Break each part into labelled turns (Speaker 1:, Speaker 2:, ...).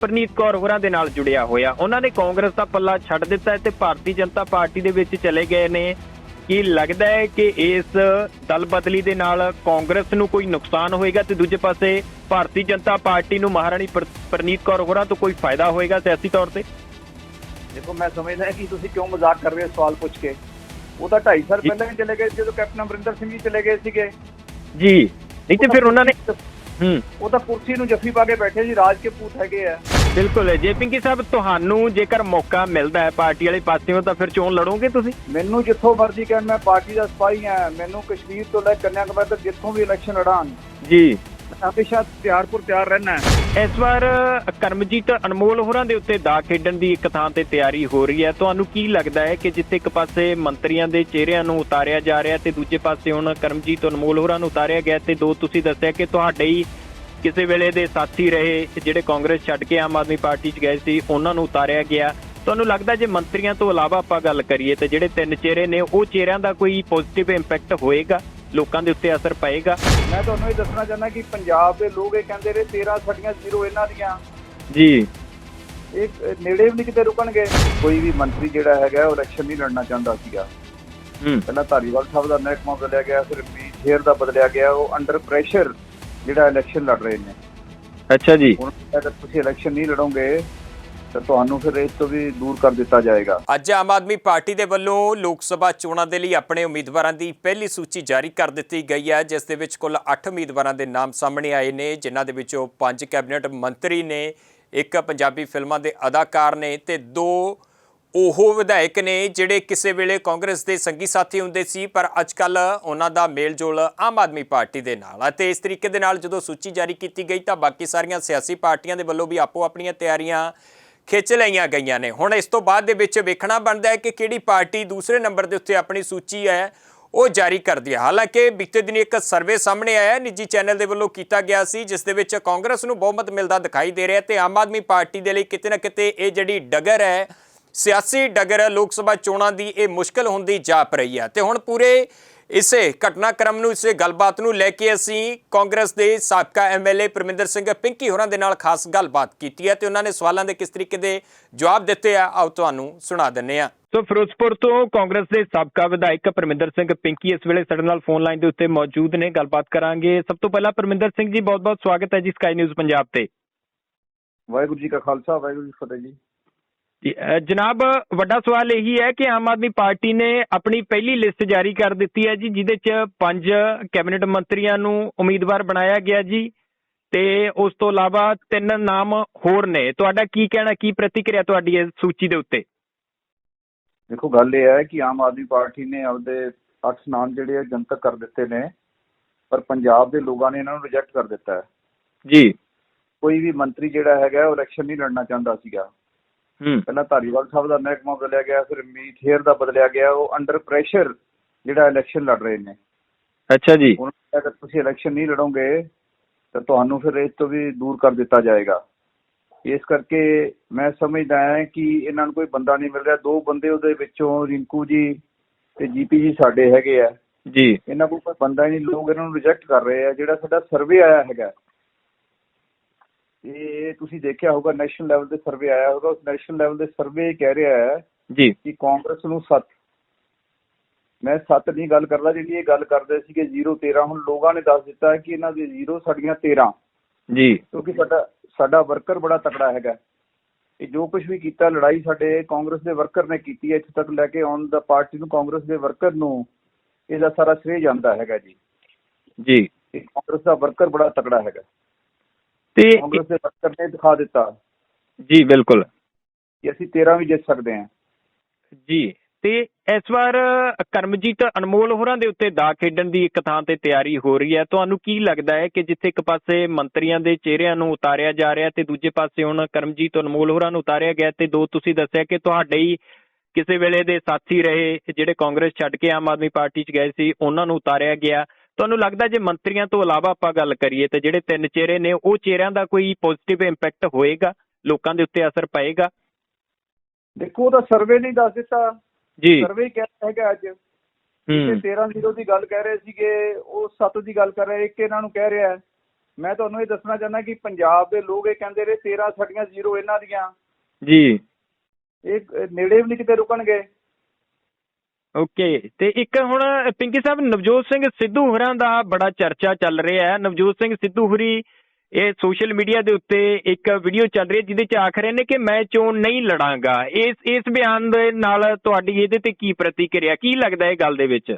Speaker 1: ਪ੍ਰਨੀਤ ਕੌਰ ਹੋਰਾਂ ਦੇ ਨਾਲ ਜੁੜਿਆ ਹੋਇਆ। ਉਹਨਾਂ ਨੇ ਕਾਂਗਰਸ ਦਾ ਪੱਲਾ ਛੱਡ ਦਿੱਤਾ ਹੈ ਤੇ ਭਾਰਤੀ ਜਨਤਾ ਪਾਰਟੀ ਦੇ ਵਿੱਚ ਚਲੇ ਗਏ ਨੇ। ਕੀ ਲੱਗਦਾ ਹੈ ਕਿ ਇਸ ਦਲ ਬਦਲੀ ਦੇ ਨਾਲ ਕਾਂਗਰਸ ਨੂੰ ਕੋਈ ਨੁਕਸਾਨ ਹੋਏਗਾ ਤੇ ਦੂਜੇ ਪਾਸੇ ਭਾਰਤੀ ਜਨਤਾ ਪਾਰਟੀ ਨੂੰ ਮਹਾਰਾਣੀ ਪ੍ਰ- ਪ੍ਰਨੀਤ ਕੌਰ ਹੋਰਾਂ ਤੋਂ ਕੋਈ ਫਾਇਦਾ ਹੋਏਗਾ ਸਿਆਸੀ ਤੌਰ ਤੇ?
Speaker 2: ਦੇਖੋ ਮੈਂ ਸਮਝਦਾ ਕਿ ਤੁਸੀਂ ਕਿਉਂ ਮਜ਼ਾਕ ਕਰ ਰਹੇ ਹੋ ਸਵਾਲ ਪੁੱਛ ਕੇ। ਉਹ ਤਾਂ 2.5 ਸਾਲ। ਪਹਿਲਾਂ ਹੀ ਚਲੇ ਗਏ ਜਦੋਂ ਕੈਪਟਨ ਅਮਰਿੰਦਰ ਸਿੰਘ ਜੀ ਚਲੇ ਗਏ ਸੀਗੇ।
Speaker 1: ਜੀ। ਨਹੀਂ ਤੇ ਫਿਰ ਉਹਨਾਂ ਨੇ ਹੂੰ।
Speaker 2: ਉਹ ਤਾਂ ਕੁਰਸੀ ਨੂੰ ਜੱਫੀ ਪਾ ਕੇ ਬੈਠੇ ਸੀ ਰਾਜ ਕੇ ਪੂਤ ਹੈਗੇ ਆ।
Speaker 1: ਬਿਲਕੁਲ ਜੇ ਪਿੰਕੀ ਸਾਹਿਬ ਤੁਹਾਨੂੰ ਜੇਕਰ ਮੌਕਾ ਮਿਲਦਾ ਹੈ ਪਾਰਟੀ ਵਾਲੇ ਪਾਸਿਓਂ ਤਾਂ ਫਿਰ ਚੋਣ ਲੜੋਗੇ ਤੁਸੀਂ?
Speaker 2: ਮੈਨੂੰ ਜਿੱਥੋਂ ਮਰਜ਼ੀ ਕਹਿਣ ਮੈਂ ਪਾਰਟੀ ਦਾ ਸਿਪਾਹੀ ਆ ਮੈਨੂੰ ਕਸ਼ਮੀਰ ਤੋਂ ਲੈ ਕੇ ਕੰਨਿਆਕੁਮਾਰੀ ਤੱਕ ਜਿੱਥੋਂ ਵੀ ਇਲੈਕਸ਼ਨ ਲੜਾਂ
Speaker 1: ਜੀ।
Speaker 2: ਹਮੇਸ਼ਾ ਤਿਆਰਪੁਰ ਤਿਆਰ ਰਹਿਣਾ ਹੈ।
Speaker 1: ਇਸ ਵਾਰ ਕਰਮਜੀਤ ਅਨਮੋਲ ਹੋਰਾਂ ਦੇ ਉੱਤੇ ਦਾ ਖੇਡਣ ਦੀ ਇੱਕ ਥਾਂ ਤੇ ਤਿਆਰੀ ਹੋ ਰਹੀ ਹੈ। ਤੁਹਾਨੂੰ ਕੀ ਲੱਗਦਾ ਹੈ ਕਿ ਜਿੱਥੇ ਇੱਕ ਪਾਸੇ ਮੰਤਰੀਆਂ ਦੇ ਚਿਹਰਿਆਂ ਨੂੰ ਉਤਾਰਿਆ ਜਾ ਰਿਹਾ ਤੇ ਦੂਜੇ ਪਾਸੇ ਹੁਣ ਕਰਮਜੀਤ ਅਨਮੋਲ ਹੋਰਾਂ ਨੂੰ ਉਤਾਰਿਆ ਗਿਆ ਤੇ ਦੋ ਤੁਸੀਂ ਦੱਸਿਆ ਕਿ ਤੁਹਾਡੇ ਹੀ ਕਿਸੇ ਵੇਲੇ ਦੇ ਸਾਥੀ ਰਹੇ ਜਿਹੜੇ ਕਾਂਗਰਸ ਛੱਡ ਕੇ ਆਮ ਆਦਮੀ ਪਾਰਟੀ 'ਚ ਗਏ ਸੀ ਉਹਨਾਂ ਨੂੰ ਉਤਾਰਿਆ ਗਿਆ। ਤੁਹਾਨੂੰ ਲੱਗਦਾ ਜੇ ਮੰਤਰੀਆਂ ਤੋਂ ਇਲਾਵਾ ਆਪਾਂ ਗੱਲ ਕਰੀਏ ਤੇ ਜਿਹੜੇ ਤਿੰਨ ਚਿਹਰੇ ਨੇ ਉਹ ਚਿਹਰਿਆਂ ਦਾ ਕੋਈ ਪੋਜ਼ਿਟਿਵ ਇੰਪੈਕਟ ਹੋਏਗਾ? ਲੋਕਾਂ ਦੇ ਉੱਤੇ ਅਸਰ ਪਏਗਾ?
Speaker 2: ਮੈਂ ਤੁਹਾਨੂੰ ਇਹ ਦੱਸਣਾ ਚਾਹੁੰਦਾ ਕਿ ਪੰਜਾਬ ਦੇ ਲੋਕ ਇਹ ਕਹਿੰਦੇ ਰਹੇ 13 ਸਾਡੀਆਂ ਜ਼ੀਰੋ ਇਹਨਾਂ ਦੀਆਂ।
Speaker 1: ਜੀ।
Speaker 2: ਇਹ ਨੇੜੇ ਵੀ ਨਹੀਂ ਕਿਤੇ ਰੁਕਣਗੇ। ਕੋਈ ਵੀ ਮੰਤਰੀ ਜਿਹੜਾ ਹੈਗਾ ਉਹ ਇਲੈਕਸ਼ਨ ਨਹੀਂ ਲੜਨਾ ਚਾਹੁੰਦਾ ਸੀਗਾ।
Speaker 1: ਹੂੰ।
Speaker 2: ਪਹਿਲਾਂ ਧਾਰੀਵਾਲ ਸਾਹਿਬ ਦਾ ਮਹਿਕਮਾ ਬਦਲਿਆ ਗਿਆ ਫਿਰ ਮੀਤ ਹੇਰ ਦਾ ਬਦਲਿਆ ਗਿਆ ਉਹ ਅੰਡਰ ਪ੍ਰੈਸ਼ਰ ਜਿਹੜਾ ਇਲੈਕਸ਼ਨ ਲੜ ਰਹੇ ਨੇ।
Speaker 1: ਅੱਛਾ ਜੀ।
Speaker 2: ਹੁਣ ਅਗਰ ਤੁਸੀਂ ਇਲੈਕਸ਼ਨ ਨਹੀਂ ਲੜੋਗੇ ਤਾਂ ਤੁਹਾਨੂੰ ਫਿਰ ਇਸ ਤੋਂ ਵੀ ਦੂਰ ਕਰ ਦਿੱਤਾ ਜਾਏਗਾ।
Speaker 3: ਅੱਜ ਆਮ ਆਦਮੀ ਪਾਰਟੀ ਦੇ ਵੱਲੋਂ ਲੋਕ ਸਭਾ ਚੋਣਾਂ ਦੇ ਲਈ ਆਪਣੇ ਉਮੀਦਵਾਰਾਂ ਦੀ ਪਹਿਲੀ ਸੂਚੀ ਜਾਰੀ ਕਰ ਦਿੱਤੀ ਗਈ ਹੈ ਜਿਸ ਦੇ ਵਿੱਚ ਕੁੱਲ 8 ਉਮੀਦਵਾਰਾਂ ਦੇ ਨਾਮ ਸਾਹਮਣੇ ਆਏ ਨੇ ਜਿਨ੍ਹਾਂ ਦੇ ਵਿੱਚੋਂ 5 ਕੈਬਨਿਟ ਮੰਤਰੀ ਨੇ ਇੱਕ ਪੰਜਾਬੀ ਫਿਲਮਾਂ ਦੇ ਅਦਾਕਾਰ ਨੇ ਤੇ ਦੋ ਉਹ ਵਿਧਾਇਕ ਨੇ ਜਿਹੜੇ ਕਿਸੇ ਵੇਲੇ ਕਾਂਗਰਸ ਦੇ ਸੰਗੀ ਸਾਥੀ ਹੁੰਦੇ ਸੀ, ਪਰ ਅੱਜਕੱਲ ਉਹਨਾਂ ਦਾ ਮੇਲਜੋਲ ਆਮ ਆਦਮੀ ਪਾਰਟੀ ਦੇ ਨਾਲ ਅਤੇ ਇਸ ਤਰੀਕੇ ਦੇ ਨਾਲ ਜਦੋਂ ਸੂਚੀ ਜਾਰੀ ਕੀਤੀ ਗਈ ਤਾਂ ਬਾਕੀ ਸਾਰੀਆਂ ਸਿਆਸੀ ਪਾਰਟੀਆਂ ਦੇ ਵੱਲੋਂ ਵੀ ਆਪੋ ਆਪਣੀਆਂ ਤਿਆਰੀਆਂ ਖਿੱਚ ਲਈਆਂ ਗਈਆਂ ਨੇ। ਹੁਣ ਇਸ ਤੋਂ ਬਾਅਦ ਦੇ ਵਿੱਚ ਵੇਖਣਾ ਬਣਦਾ ਹੈ ਕਿ ਕਿਹੜੀ ਪਾਰਟੀ ਦੂਸਰੇ ਨੰਬਰ ਦੇ ਉੱਤੇ ਆਪਣੀ ਸੂਚੀ ਹੈ, ਉਹ ਜਾਰੀ ਕਰਦੀ ਹੈ। ਹਾਲਾਂਕਿ ਬੀਤੇ ਦਿਨ ਇੱਕ ਸਰਵੇ ਸਾਹਮਣੇ ਆਇਆ, ਨਿੱਜੀ ਚੈਨਲ ਦੇ ਵੱਲੋਂ ਕੀਤਾ ਗਿਆ ਸੀ, ਜਿਸ ਦੇ ਵਿੱਚ ਕਾਂਗਰਸ ਨੂੰ ਬਹੁਮਤ ਮਿਲਦਾ ਦਿਖਾਈ ਦੇ ਰਿਹਾ ਹੈ ਤੇ ਆਮ ਆਦਮੀ ਪਾਰਟੀ ਦੇ ਲਈ ਕਿਤੇ ਨਾ ਕਿਤੇ ਇਹ ਜਿਹੜੀ ਡਗਰ ਹੈ ਸਿਆਸੀ ਡਗਰ ਲੋਕ ਸਭਾ ਚੋਣਾਂ ਦੀ ਇਹ ਮੁਸ਼ਕਲ ਹੁੰਦੀ ਜਾਪ ਰਹੀ ਹੈ। ਤੇ ਹੁਣ ਪੂਰੇ ਇਸੇ ਘਟਨਾਕ੍ਰਮ ਨੂੰ ਇਸੇ ਗੱਲਬਾਤ ਨੂੰ ਲੈ ਕੇ ਅਸੀਂ ਕਾਂਗਰਸ ਦੇ ਸਾਬਕਾ ਐਮਐਲਏ ਪਰਮਿੰਦਰ ਸਿੰਘ ਪਿੰਕੀ ਹੋਰਾਂ ਦੇ ਨਾਲ ਖਾਸ ਗੱਲਬਾਤ ਕੀਤੀ ਹੈ ਤੇ ਉਹਨਾਂ ਨੇ ਸਵਾਲਾਂ ਦੇ ਕਿਸ ਤਰੀਕੇ ਦੇ ਜਵਾਬ ਦਿੱਤੇ ਆ ਆਓ ਤੁਹਾਨੂੰ ਸੁਣਾ ਦਿੰਨੇ ਆ
Speaker 1: ਸੋ ਫਿਰੋਜ਼ਪੁਰ ਤੋਂ ਕਾਂਗਰਸ ਦੇ ਸਾਬਕਾ ਵਿਧਾਇਕ ਪਰਮਿੰਦਰ ਸਿੰਘ ਪਿੰਕੀ ਇਸ ਵੇਲੇ ਸਾਡੇ ਨਾਲ ਫੋਨ ਲਾਈਨ ਦੇ ਉੱਤੇ ਮੌਜੂਦ ਨੇ ਗੱਲਬਾਤ ਕਰਾਂਗੇ। ਸਭ ਤੋਂ ਪਹਿਲਾਂ ਪਰਮਿੰਦਰ ਸਿੰਘ ਜੀ ਬਹੁਤ-ਬਹੁਤ ਸਵਾਗਤ ਹੈ ਜੀ ਸਕਾਈ ਨਿਊਜ਼ ਪੰਜਾਬ ਤੇ।
Speaker 2: ਵਾਹਿਗੁਰੂ ਜੀ ਕਾ ਖਾਲਸਾ ਵਾਹਿਗੁਰੂ ਜੀ ਫਤਿਹ ਜੀ।
Speaker 1: ਜਨਾਬ ਵੱਡਾ ਸਵਾਲ ਇਹੀ ਹੈ ਕਿ ਆਮ ਆਦਮੀ ਪਾਰਟੀ ਨੇ ਆਪਣੀ ਪਹਿਲੀ ਲਿਸਟ ਜਾਰੀ ਕਰ ਦਿੱਤੀ ਹੈ ਜੀ ਜਿਹਦੇ 'ਚ ਪੰਜ ਕੈਬਨਿਟ ਮੰਤਰੀਆਂ ਨੂੰ ਉਮੀਦਵਾਰ ਬਣਾਇਆ ਗਿਆ ਜੀ ਤੇ ਉਸ ਤੋਂ ਇਲਾਵਾ ਤਿੰਨ ਨਾਮ ਹੋਰ ਨੇ। ਤੁਹਾਡਾ ਕੀ ਕਹਿਣਾ ਕੀ ਪ੍ਰਤੀਕਿਰਿਆ ਤੁਹਾਡੀ ਇਸ ਸੂਚੀ ਦੇ ਉੱਤੇ?
Speaker 2: ਦੇਖੋ ਗੱਲ ਇਹ ਹੈ ਕਿ ਆਮ ਆਦਮੀ ਪਾਰਟੀ ਨੇ ਆਪਦੇ ਅੱਠ ਨਾਮ ਜਿਹੜੇ ਆ ਜਨਤਕ ਕਰ ਦਿੱਤੇ ਨੇ ਪਰ ਪੰਜਾਬ ਦੇ ਲੋਕਾਂ ਨੇ ਇਹਨਾਂ ਨੂੰ ਰਿਜੈਕਟ ਕਰ ਦਿੱਤਾ ਹੈ।
Speaker 1: ਜੀ।
Speaker 2: ਕੋਈ ਵੀ ਮੰਤਰੀ ਜਿਹੜਾ ਹੈਗਾ ਉਹ ਇਲੈਕਸ਼ਨ ਨਹੀਂ ਲੜਨਾ ਚਾਹੁੰਦਾ ਸੀਗਾ। ਪਹਿਲਾਂ ਧਾਰੀਵਾਲ ਸਾਹਿਬ ਦਾ ਮਹਿਕਮਾ ਬਦਲਿਆ ਗਿਆ ਫਿਰ ਮੀਤ ਹੇਰ ਦਾ ਬਦਲਿਆ ਗਿਆ ਉਹ ਅੰਡਰ ਪ੍ਰੈਸ਼ਰ ਜਿਹੜਾ ਇਲੈਕਸ਼ਨ ਲੜ ਰਹੇ ਨੇ।
Speaker 1: ਅੱਛਾ ਜੀ।
Speaker 2: ਹੁਣ ਅਗਰ ਤੁਸੀਂ ਇਲੈਕਸ਼ਨ ਨਹੀਂ ਲੜੋਗੇ ਤਾਂ ਤੁਹਾਨੂੰ ਫਿਰ ਇਸ ਤੋਂ ਵੀ ਦੂਰ ਕਰ ਦਿੱਤਾ ਜਾਏਗਾ। ਇਸ ਕਰਕੇ ਮੈਂ ਸਮਝਦਾ ਹਾਂ ਕਿ ਇਹਨਾਂ ਨੂੰ ਕੋਈ ਬੰਦਾ ਨਹੀਂ ਮਿਲ ਰਿਹਾ। ਦੋ ਬੰਦੇ ਉਹਦੇ ਵਿੱਚੋਂ ਰਿੰਕੂ ਜੀ ਤੇ ਜੀਪੀ ਜੀ ਸਾਡੇ ਹੈਗੇ ਆ।
Speaker 1: ਜੀ।
Speaker 2: ਇਹਨਾਂ ਕੋਲ ਕੋਈ ਬੰਦਾ ਹੀ ਨਹੀਂ ਲੋਕ ਇਹਨਾਂ ਨੂੰ ਰਿਜੈਕਟ ਕਰ ਰਹੇ ਆ। ਜਿਹੜਾ ਸਾਡਾ ਸਰਵੇ ਆਇਆ ਹੈਗਾ ਇਹ ਤੁਸੀਂ ਦੇਖਿਆ ਹੋਊਗਾ ਨੈਸ਼ਨਲ ਲੈਵਲ ਤੇ ਸਰਵੇ ਆਇਆ ਹੋਊਗਾ ਉਸ ਨੈਸ਼ਨਲ ਲੈਵਲ ਦੇ ਸਰਵੇ ਕਹਿ ਰਿਹਾ ਹੈ
Speaker 1: ਜੀ।
Speaker 2: ਕਿ ਕਾਂਗਰਸ ਨੂੰ 7 ਮੈਂ 7 ਨਹੀਂ ਗੱਲ ਕਰਦਾ ਜਿਹੜੀ ਇਹ ਗੱਲ ਕਰਦੇ ਸੀ ਕਿ 0 13 ਹੁਣ ਲੋਕਾਂ ਨੇ ਦੱਸ ਦਿੱਤਾ ਕਿ ਇਹਨਾਂ ਦੇ 0 ਸਾਡੀਆਂ 13
Speaker 1: ਜੀ।
Speaker 2: ਕਿਉਂਕਿ ਸਾਡਾ ਸਾਡਾ ਵਰਕਰ ਬੜਾ ਤਕੜਾ ਹੈਗਾ। ਇਹ ਜੋ ਕੁਝ ਵੀ ਕੀਤਾ ਲੜਾਈ ਸਾਡੇ ਕਾਂਗਰਸ ਦੇ ਵਰਕਰ ਨੇ ਕੀਤੀ ਹੈ ਇੱਥੇ ਤੱਕ ਲੈ ਕੇ ਆਉਣ ਦਾ ਪਾਰਟੀ ਨੂੰ ਕਾਂਗਰਸ ਦੇ ਵਰਕਰ ਨੂੰ ਇਹਦਾ ਸਾਰਾ ਸ਼੍ਰੇਅ ਜਾਂਦਾ ਹੈਗਾ ਜੀ।
Speaker 1: ਜੀ।
Speaker 2: ਕਾਂਗਰਸ ਦਾ ਵਰਕਰ ਬੜਾ ਤਕੜਾ ਹੈਗਾ।
Speaker 1: ਤੇ
Speaker 2: ਕਾਂਗਰਸ ਦੇ ਵਰਕਰ ਨੇ ਦਿਖਾ ਦਿੱਤਾ।
Speaker 1: ਜੀ ਬਿਲਕੁਲ।
Speaker 2: ਕਿ ਅਸੀਂ 13 ਵੀ ਜਿੱਤ ਸਕਦੇ ਹਾਂ।
Speaker 1: ਜੀ ਤੇ ਇਸ ਵਾਰ ਕਰਮਜੀਤ ਅਨਮੋਲ ਹੋਰਾਂ ਦੇ ਉੱਤੇ ਦਾ ਖੇਡਣ ਦੀ ਇੱਕ ਥਾਂ ਤੇ ਤਿਆਰੀ ਹੋ ਰਹੀ ਹੈ। ਤੁਹਾਨੂੰ ਕੀ ਲੱਗਦਾ ਹੈ ਕਿ ਜਿੱਥੇ ਇੱਕ ਪਾਸੇ ਮੰਤਰੀਆਂ ਦੇ ਚਿਹਰਿਆਂ ਨੂੰ ਉਤਾਰਿਆ ਜਾ ਰਿਹਾ ਤੇ ਦੂਜੇ ਪਾਸੇ ਹੁਣ ਕਰਮਜੀਤ ਅਨਮੋਲ ਹੋਰਾਂ ਨੂੰ ਉਤਾਰਿਆ ਗਿਆ ਤੇ ਦੋ ਤੁਸੀਂ ਦੱਸਿਆ ਕਿ ਤੁਹਾਡੇ ਹੀ ਕਿਸੇ ਵੇਲੇ ਦੇ ਸਾਥੀ ਰਹੇ ਜਿਹੜੇ ਕਾਂਗਰਸ ਛੱਡ ਕੇ ਆਮ ਆਦਮੀ ਪਾਰਟੀ 'ਚ ਗਏ ਸੀ ਉਹਨਾਂ ਨੂੰ ਉਤਾਰਿਆ ਗਿਆ। ਤੁਹਾਨੂੰ ਲੱਗਦਾ ਜੇ ਮੰਤਰੀਆਂ ਤੋਂ ਇਲਾਵਾ ਆਪਾਂ ਗੱਲ ਕਰੀਏ ਤੇ ਜਿਹੜੇ ਤਿੰਨ ਚਿਹਰੇ ਨੇ ਉਹ ਚਿਹਰਿਆਂ ਦਾ ਕੋਈ ਪੋਜ਼ਿਟਿਵ ਇੰਪੈਕਟ ਹੋਏਗਾ? ਲੋਕਾਂ ਦੇ ਉੱਤੇ ਅਸਰ ਪਏਗਾ?
Speaker 2: ਦੇਖੋ ਉਹਦਾ ਸਰਵੇ ਨਹੀਂ ਦੱਸ ਦਿੱਤਾ।
Speaker 1: ਜੀ।
Speaker 2: ਸਰਵੇ ਕਹਿੰਦਾ ਹੈਗਾ ਅੱਜ। ਤੇ 13 ਜ਼ੀਰੋ ਦੀ ਗੱਲ ਕਹਿ ਰਹੇ ਸੀਗੇ ਉਹ 7 ਦੀ ਗੱਲ ਕਰ ਰਹੇ ਇੱਕ ਇਹਨਾਂ ਨੂੰ ਕਹਿ ਰਿਹਾ। ਮੈਂ ਤੁਹਾਨੂੰ ਇਹ ਦੱਸਣਾ ਚਾਹੁੰਦਾ ਕਿ ਪੰਜਾਬ ਦੇ ਲੋਕ ਇਹ ਕਹਿੰਦੇ ਰਹੇ 13 ਸਾਡੀਆਂ ਜ਼ੀਰੋ ਇਹਨਾਂ ਦੀਆਂ।
Speaker 1: ਜੀ।
Speaker 2: ਇਹ ਨੇੜੇ ਵੀ ਨਹੀਂ ਕਿਤੇ ਰੁਕਣਗੇ।
Speaker 1: ਓਕੇ ਤੇ ਇੱਕ ਹੁਣ ਪਿੰਕੀ ਸਾਹਿਬ ਨਵਜੋਤ ਸਿੰਘ ਸਿੱਧੂ ਹੋਰਾਂ ਦਾ ਬੜਾ ਚਰਚਾ ਚੱਲ ਰਿਹਾ ਹੈ। ਨਵਜੋਤ ਸਿੰਘ ਸਿੱਧੂ ਹੋਰੀ ਇਹ ਸੋਸ਼ਲ ਮੀਡੀਆ ਦੇ ਉੱਤੇ ਇੱਕ ਵੀਡੀਓ ਚੱਲ ਰਹੀ ਹੈ ਜਿਹਦੇ ਚ ਆਖ ਰਹੇ ਨੇ ਕਿ ਮੈਂ ਚੋਣ ਨਹੀਂ ਲੜਾਂਗਾ। ਇਸ ਇਸ ਬਿਆਨ ਦੇ ਨਾਲ ਤੁਹਾਡੀ ਇਹਦੇ ਤੇ ਕੀ ਪ੍ਰਤੀਕਿਰਿਆ ਕੀ ਲੱਗਦਾ ਹੈ ਇਹ ਗੱਲ ਦੇ ਵਿੱਚ?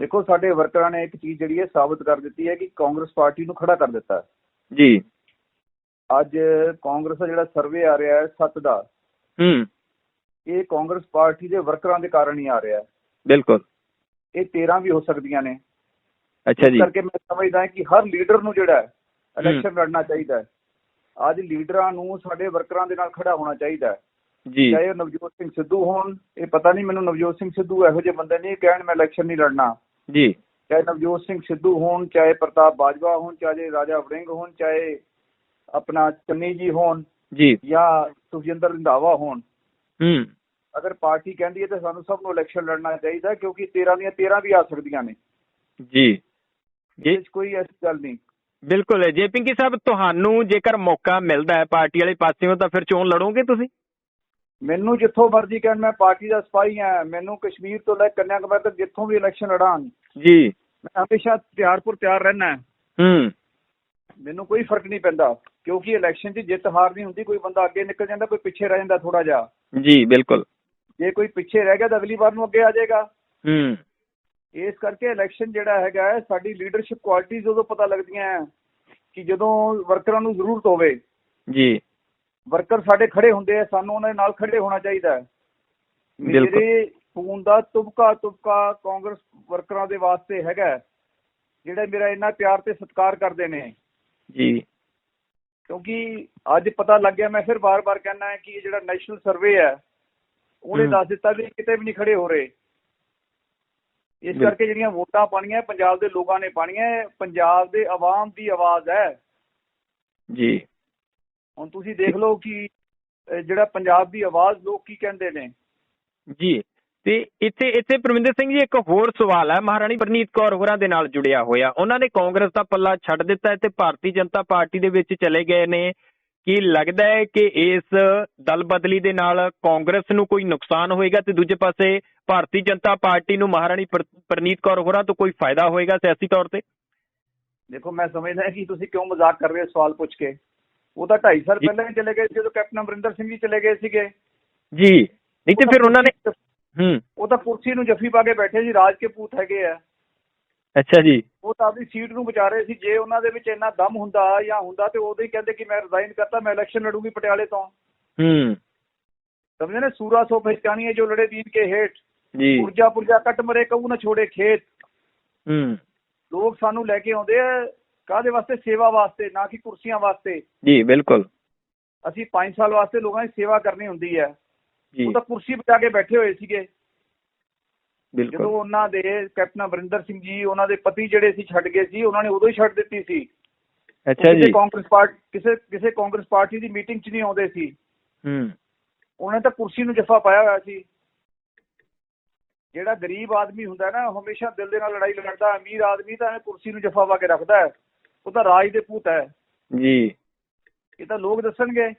Speaker 2: ਦੇਖੋ ਸਾਡੇ ਵਰਕਰਾਂ ਨੇ ਇੱਕ ਚੀਜ਼ ਜਿਹੜੀ ਹੈ ਸਾਬਤ ਕਰ ਦਿੱਤੀ ਹੈ ਕਿ ਕਾਂਗਰਸ ਪਾਰਟੀ ਨੂੰ ਖੜਾ ਕਰ ਦਿੱਤਾ।
Speaker 1: ਜੀ।
Speaker 2: ਅੱਜ ਕਾਂਗਰਸ ਦਾ ਜਿਹੜਾ ਸਰਵੇ ਆ ਰਿਹਾ ਹੈ ਸੱਤ ਦਾ
Speaker 1: ਹੂੰ।
Speaker 2: ਇਹ ਕਾਂਗਰਸ ਪਾਰਟੀ ਦੇ ਵਰਕਰਾਂ ਦੇ ਕਾਰਨ ਹੀ ਆ ਰਿਹਾ ਹੈ।
Speaker 1: ਬਿਲਕੁਲ।
Speaker 2: ਇਹ 13 ਵੀ ਹੋ ਸਕਦੀਆਂ ਨੇ।
Speaker 1: ਅੱਛਾ ਜੀ।
Speaker 2: ਕਰਕੇ ਮੈਂ ਸਮਝਦਾ ਕਿ ਹਰ ਲੀਡਰ ਨੂੰ ਜਿਹੜਾ ਇਲੈਕਸ਼ਨ ਲੜਨਾ ਚਾਹੀਦਾ ਹੈ। ਅੱਜ ਲੀਡਰਾਂ ਨੂੰ ਸਾਡੇ ਵਰਕਰਾਂ ਦੇ ਨਾਲ ਖੜਾ ਹੋਣਾ ਚਾਹੀਦਾ ਹੈ।
Speaker 1: ਜੀ।
Speaker 2: ਚਾਹੇ ਨਵਜੋਤ ਸਿੰਘ ਸਿੱਧੂ ਹੋਣ ਇਹ ਪਤਾ ਨਹੀਂ ਮੈਨੂੰ ਨਵਜੋਤ ਸਿੰਘ ਸਿੱਧੂ ਇਹੋ ਜਿਹੇ ਬੰਦੇ ਨਹੀਂ ਕਹਿਣ ਮੈਂ ਇਲੈਕਸ਼ਨ ਨਹੀਂ ਲੜਨਾ।
Speaker 1: ਜੀ।
Speaker 2: ਚਾਹੇ ਨਵਜੋਤ ਸਿੰਘ ਸਿੱਧੂ ਹੋਣ ਚਾਹੇ ਪ੍ਰਤਾਪ ਬਾਜਵਾ ਹੋਣ ਚਾਹੇ ਰਾਜਾ ਵੜਿੰਗ ਹੋਣ ਚਾਹੇ ਆਪਣਾ ਚੰਨੀ ਜੀ ਹੋਣ
Speaker 1: ਜੀ।
Speaker 2: ਜਾਂ ਸੁਖਜਿੰਦਰ ਰੰਧਾਵਾ ਹੋਣ
Speaker 1: ਹੂੰ।
Speaker 2: ਅਗਰ ਪਾਰਟੀ ਕਹਿੰਦੀ ਹੈ ਤਾਂ ਸਾਨੂੰ ਸਭ ਨੂੰ ਇਲੈਕਸ਼ਨ ਲੜਨਾ ਚਾਹੀਦਾ ਕਿਉਂਕਿ 13 ਦੀਆਂ 13 ਵੀ ਆ ਸਕਦੀਆਂ ਨੇ।
Speaker 1: ਜੀ।
Speaker 2: ਵਿੱਚ ਕੋਈ ਐਸੀ ਗੱਲ ਨਹੀਂ।
Speaker 1: ਬਿਲਕੁਲ ਜੇ ਪਿੰਕੀ ਸਾਹਿਬ ਤੁਹਾਨੂੰ ਜੇਕਰ ਮੌਕਾ ਮਿਲਦਾ ਹੈ ਪਾਰਟੀ ਵਾਲੇ ਪਾਸਿਓਂ ਤਾਂ ਫਿਰ ਚੋਣ ਲੜੋਗੇ ਤੁਸੀਂ?
Speaker 2: ਮੈਨੂੰ ਜਿੱਥੋਂ ਮਰਜ਼ੀ ਕਹਿਣ ਮੈਂ ਪਾਰਟੀ ਦਾ ਸਿਪਾਹੀ ਹਾਂ। ਮੈਨੂੰ ਕਸ਼ਮੀਰ ਤੋਂ ਲੈ ਕੇ ਕੰਨਿਆਕੁਮਾਰੀ ਤੱਕ ਜਿੱਥੋਂ ਵੀ ਇਲੈਕਸ਼ਨ ਲੜਾਂ
Speaker 1: ਜੀ।
Speaker 2: ਮੈਂ ਹਮੇਸ਼ਾ ਤਿਆਰਪੁਰ ਤਿਆਰ ਰਹਿਣਾ
Speaker 1: ਹੂੰ।
Speaker 2: ਮੈਨੂੰ ਕੋਈ ਫ਼ਰਕ ਨਹੀਂ ਪੈਂਦਾ ਕਿਉਂਕਿ ਇਲੈਕਸ਼ਨ 'ਚ ਜਿੱਤ ਹਾਰ ਨਹੀਂ ਹੁੰਦੀ ਕੋਈ ਬੰਦਾ ਅੱਗੇ ਨਿਕਲ ਜਾਂਦਾ ਕੋਈ ਪਿੱਛੇ ਰਹਿ ਜਾਂਦਾ ਥੋੜਾ ਜਿਹਾ।
Speaker 1: ਜੀ ਬਿਲਕੁਲ।
Speaker 2: ਜੇ ਕੋਈ ਪਿੱਛੇ ਰਹਿ ਗਿਆ ਤਾਂ ਅਗਲੀ ਵਾਰ ਨੂੰ ਅੱਗੇ ਆ ਜਾਏਗਾ।
Speaker 1: ਹੂੰ।
Speaker 2: ਇਸ ਕਰਕੇ ਇਲੈਕਸ਼ਨ ਜਿਹੜਾ ਹੈਗਾ ਸਾਡੀ ਲੀਡਰਸ਼ਿਪ ਕੁਆਲਿਟੀਜ਼ ਉਦੋਂ ਪਤਾ ਲੱਗਦੀਆਂ ਕਿ ਜਦੋਂ ਵਰਕਰਾਂ ਨੂੰ ਜ਼ਰੂਰਤ ਹੋਵੇ।
Speaker 1: ਜੀ।
Speaker 2: ਵਰਕਰ ਸਾਡੇ ਖੜੇ ਹੁੰਦੇ ਆ ਸਾਨੂੰ ਉਹਨਾਂ ਦੇ ਨਾਲ ਖੜੇ ਹੋਣਾ ਚਾਹੀਦਾ ਹੈ।
Speaker 1: ਬਿਲਕੁਲ।
Speaker 2: ਮੇਰੇ ਫੋਨ ਦਾ ਤੁਬਕਾ ਤੁਬਕਾ ਕਾਂਗਰਸ ਵਰਕਰਾਂ ਦੇ ਵਾਸਤੇ ਹੈਗਾ ਜਿਹੜੇ ਮੇਰਾ ਇੰਨਾ ਪਿਆਰ ਤੇ ਸਤਿਕਾਰ ਕਰਦੇ ਨੇ।
Speaker 1: ਜੀ।
Speaker 2: ਕਿਉਂਕਿ ਅੱਜ ਪਤਾ ਲੱਗ ਗਿਆ ਮੈਂ ਫਿਰ ਬਾਰ-ਬਾਰ ਕਹਿਣਾ ਹੈ ਕਿ ਇਹ ਜਿਹੜਾ ਨੈਸ਼ਨਲ ਸਰਵੇ ਹੈ ਉਹਨੇ। ਦੱਸ ਦਿੱਤਾ ਵੀ ਕਿਤੇ ਵੀ ਨਹੀਂ ਖੜੇ ਹੋ ਰਹੇ। ਇਸ ਕਰਕੇ ਜਿਹੜੀਆਂ ਵੋਟਾਂ ਪਾਣੀਆਂ ਪੰਜਾਬ ਦੇ ਲੋਕਾਂ ਨੇ ਪਾਣੀਆਂ ਪੰਜਾਬ ਦੇ ਆਵਾਮ ਦੀ ਆਵਾਜ਼ ਹੈ।
Speaker 1: ਜੀ।
Speaker 2: ਹੁਣ ਤੁਸੀਂ ਦੇਖ ਲਓ ਕਿ ਜਿਹੜਾ ਪੰਜਾਬ ਦੀ ਆਵਾਜ਼ ਲੋਕ ਕੀ ਕਹਿੰਦੇ ਨੇ।
Speaker 1: ਜੀ। ਤੇ ਇੱਥੇ ਇੱਥੇ ਪ੍ਰਵਿੰਦਰ ਸਿੰਘ ਜੀ ਇੱਕ ਹੋਰ ਸਵਾਲ ਹੈ। ਮਹਾਰਾਣੀ ਪ੍ਰਨੀਤ ਕੌਰ ਹੋਰਾਂ ਦੇ ਨਾਲ ਜੁੜਿਆ ਹੋਇਆ। ਉਹਨਾਂ ਨੇ ਕਾਂਗਰਸ ਦਾ ਪੱਲਾ ਛੱਡ ਦਿੱਤਾ ਤੇ ਭਾਰਤੀ ਜਨਤਾ ਪਾਰਟੀ ਦੇ ਵਿੱਚ ਚਲੇ ਗਏ ਨੇ। ਕੀ ਲੱਗਦਾ ਹੈ ਕਿ ਇਸ ਦਲ ਬਦਲੀ ਦੇ ਨਾਲ ਕਾਂਗਰਸ ਨੂੰ ਕੋਈ ਨੁਕਸਾਨ ਹੋਏਗਾ? ਤੇ ਦੂਜੇ ਪਾਸੇ ਭਾਰਤੀ ਜਨਤਾ ਪਾਰਟੀ ਨੂੰ ਮਹਾਰਾਣੀ ਪ੍ਰ- ਪ੍ਰਨੀਤ ਕੌਰ ਹੋਰਾਂ ਤੋਂ ਕੋਈ ਫਾਇਦਾ ਹੋਏਗਾ ਸਿਆਸੀ ਤੌਰ ਤੇ?
Speaker 2: ਦੇਖੋ ਮੈਂ ਸਮਝਦਾ ਕਿ ਤੁਸੀਂ ਕਿਉਂ ਮਜ਼ਾਕ ਕਰ ਰਹੇ ਹੋ ਸਵਾਲ ਪੁੱਛ ਕੇ? ਉਹ ਤਾਂ 2.5 ਸਾਲ। ਪਹਿਲਾਂ ਹੀ ਚਲੇ ਗਏ ਜਦੋਂ ਕੈਪਟਨ ਅਮਰਿੰਦਰ ਸਿੰਘ ਜੀ ਚਲੇ ਗਏ ਸੀਗੇ।
Speaker 1: ਜੀ। ਨਹੀਂ ਤੇ ਫਿਰ ਉਹਨਾਂ ਨੇ ਹੂੰ।
Speaker 2: ਉਹ ਤਾਂ ਕੁਰਸੀ ਨੂੰ ਜੱਫੀ ਪਾ ਕੇ ਬੈਠੇ ਸੀ ਰਾਜ ਕੇ ਪੂਤ ਹੈਗੇ ਆ।
Speaker 1: ਅੱਛਾ ਜੀ।
Speaker 2: ਉਹ ਤਾਂ ਆਪਣੀ ਸੀਟ ਨੂੰ ਬਚਾ ਰਹੇ ਸੀ ਜੇ ਉਹਨਾਂ ਦੇ ਵਿੱਚ ਇੰਨਾ ਦਮ ਹੁੰਦਾ ਜਾਂ ਹੁੰਦਾ ਤੇ ਉਦੋਂ ਹੀ ਕਹਿੰਦੇ ਕਿ ਮੈਂ ਰਿਜ਼ਾਈਨ ਕਰਤਾ ਮੈਂ ਇਲੈਕਸ਼ਨ ਲੜੂੰਗੀ ਪਟਿਆਲੇ ਤੋਂ।
Speaker 1: ਹੂੰ।
Speaker 2: ਸਮਝੇ ਨੇ? ਸੂਰਾ ਸੋ ਪਹਿਚਾਨੀ ਹੈ ਜੋ ਲੜੇ ਦੀਨ ਕੇ ਹੇਠ।
Speaker 1: ਜੀ।
Speaker 2: ਪੁਰਜਾ ਪੁਰਜਾ ਕੱਟ ਮਰੇ ਕਹੂ ਨਾ ਛੋੜੇ ਖੇਤ।
Speaker 1: ਹੂੰ।
Speaker 2: ਲੋਕ ਸਾਨੂੰ ਲੈ ਕੇ ਆਉਂਦੇ ਆ ਕਾਹਦੇ ਵਾਸਤੇ? ਸੇਵਾ ਵਾਸਤੇ ਨਾ ਕਿ ਕੁਰਸੀਆਂ ਵਾਸਤੇ।
Speaker 1: ਜੀ ਬਿਲਕੁਲ।
Speaker 2: ਅਸੀਂ 5 ਸਾਲ ਵਾਸਤੇ ਲੋਕਾਂ ਦੀ ਸੇਵਾ ਕਰਨੀ ਹੁੰਦੀ ਹੈ। ਉਹ ਤਾਂ ਕੁਰਸੀ ਬਚਾ ਕੇ ਬੈਠੇ ਹੋਏ ਸੀਗੇ। ਜਦੋਂ
Speaker 1: ਬਿਲਕੁਲ
Speaker 2: ਉਹਨਾਂ ਦੇ ਕੈਪਟਨ ਅਮਰਿੰਦਰ ਸਿੰਘ ਜੀ ਉਹਨਾਂ ਦੇ ਪਤੀ ਜਿਹੜੇ ਸੀ ਛੱਡ ਗਏ ਸੀ ਉਹਨਾਂ ਨੇ ਉਦੋਂ ਹੀ ਛੱਡ ਦਿੱਤੀ ਸੀ।
Speaker 1: ਅੱਛਾ ਜੀ।
Speaker 2: ਕਾਂਗਰਸ ਪਾਰਟੀ ਕਿਸੇ ਕਿਸੇ ਕਾਂਗਰਸ ਪਾਰਟੀ ਦੀ ਮੀਟਿੰਗ 'ਚ ਨਹੀਂ ਆਉਂਦੇ ਸੀ।
Speaker 1: ਹੂੰ।
Speaker 2: ਉਹਨੇ ਤਾਂ ਕੁਰਸੀ ਨੂੰ ਜੱਫਾ ਪਾਇਆ ਹੋਇਆ ਸੀ। ਜਿਹੜਾ ਗਰੀਬ ਆਦਮੀ ਹੁੰਦਾ ਨਾ ਹਮੇਸ਼ਾ ਦਿਲ ਦੇ ਨਾਲ ਲੜਾਈ ਲੜਦਾ ਅਮੀਰ ਆਦਮੀ ਤਾਂ ਐਵੇਂ ਕੁਰਸੀ ਨੂੰ ਜੱਫਾ ਪਾ ਕੇ ਰੱਖਦਾ ਉਹ ਤਾਂ ਰਾਜ ਦੇ ਪੂਤ ਹੈ।
Speaker 1: ਜੀ।
Speaker 2: ਇਹ ਤਾਂ ਲੋਕ ਦੱਸਣਗੇ।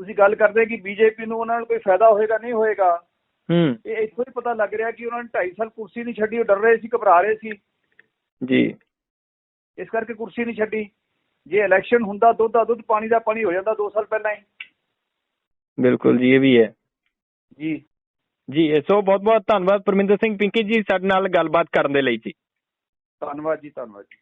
Speaker 2: ਤੁਸੀਂ ਗੱਲ ਕਰਦੇ ਕਿ ਬੀਜੇਪੀ ਨੂੰ ਉਹਨਾਂ ਨਾਲ ਕੋਈ ਫਾਇਦਾ ਹੋਏਗਾ ਨਹੀਂ ਹੋਏਗਾ।
Speaker 1: ਹੂੰ।
Speaker 2: ਇਹ ਇੱਥੋਂ ਹੀ ਪਤਾ ਲੱਗ ਰਿਹਾ ਕਿ ਉਹਨਾਂ ਨੇ 2.5 ਸਾਲ ਕੁਰਸੀ ਨਹੀਂ ਛੱਡੀ ਉਹ ਡਰ ਰਹੇ ਸੀ ਘਬਰਾ ਰਹੇ ਸੀ।
Speaker 1: ਜੀ।
Speaker 2: ਇਸ ਕਰਕੇ ਕੁਰਸੀ ਨਹੀਂ ਛੱਡੀ। ਜੇ ਇਲੈਕਸ਼ਨ ਹੁੰਦਾ ਦੁੱਧ ਦਾ ਦੁੱਧ ਪਾਣੀ ਦਾ ਪਾਣੀ ਹੋ ਜਾਂਦਾ 2 ਸਾਲ ਪਹਿਲਾਂ ਹੀ।
Speaker 1: ਬਿਲਕੁਲ ਜੀ ਇਹ ਵੀ ਹੈ।
Speaker 2: ਜੀ।
Speaker 1: ਜੀ ਸੋ ਬਹੁਤ ਬਹੁਤ ਧੰਨਵਾਦ ਪਰਮਿੰਦਰ ਸਿੰਘ ਪਿੰਕੀ ਜੀ ਸਾਡੇ ਨਾਲ ਗੱਲਬਾਤ ਕਰਨ ਦੇ ਲਈ ਜੀ।
Speaker 2: ਧੰਨਵਾਦ ਜੀ ਧੰਨਵਾਦ ਜੀ।